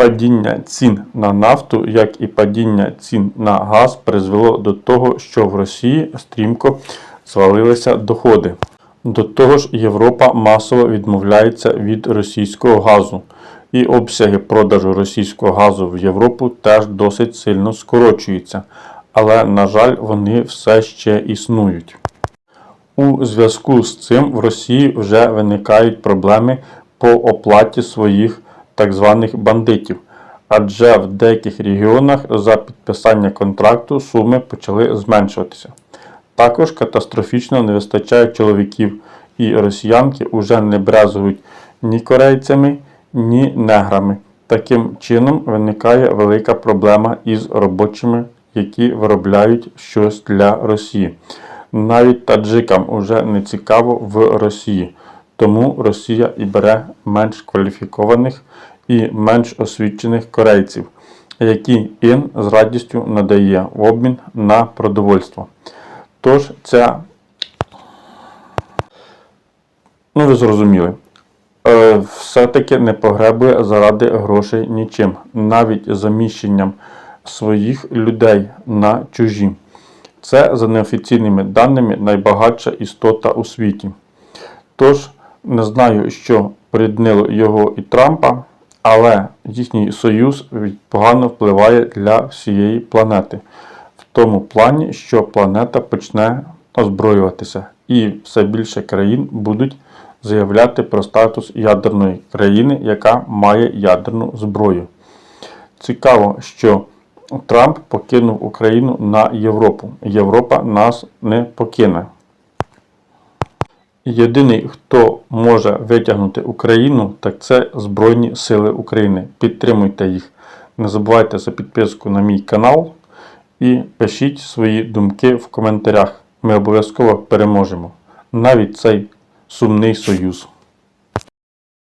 Падіння цін на нафту, як і падіння цін на газ, призвело до того, що в Росії стрімко звалилися доходи. До того ж, Європа масово відмовляється від російського газу, і обсяги продажу російського газу в Європу теж досить сильно скорочуються, але, на жаль, вони все ще існують. У зв'язку з цим в Росії вже виникають проблеми по оплаті своїх так званих бандитів, адже в деяких регіонах за підписання контракту суми почали зменшуватися. Також катастрофічно не вистачає чоловіків, і росіянки вже не брезгують ні корейцями, ні неграми. Таким чином виникає велика проблема із робочими, які виробляють щось для Росії. Навіть таджикам уже не цікаво в Росії, тому Росія і бере менш кваліфікованих і менш освічених корейців, які ін з радістю надає в обмін на продовольство. Тож ця, ну ви зрозуміли, е, все-таки не погребує заради грошей нічим, навіть заміщенням своїх людей на чужі. Це за неофіційними даними найбагатша істота у світі. Тож не знаю, що поріднило його і Трампа, але їхній союз погано впливає для всієї планети. В тому плані, що планета почне озброюватися, і все більше країн будуть заявляти про статус ядерної країни, яка має ядерну зброю. Цікаво, що Трамп покинув Україну на Європу. Європа нас не покине. Єдиний, хто може витягнути Україну, так це Збройні Сили України. Підтримуйте їх. Не забувайте за підписку на мій канал і пишіть свої думки в коментарях. Ми обов'язково переможемо. Навіть цей сумний союз.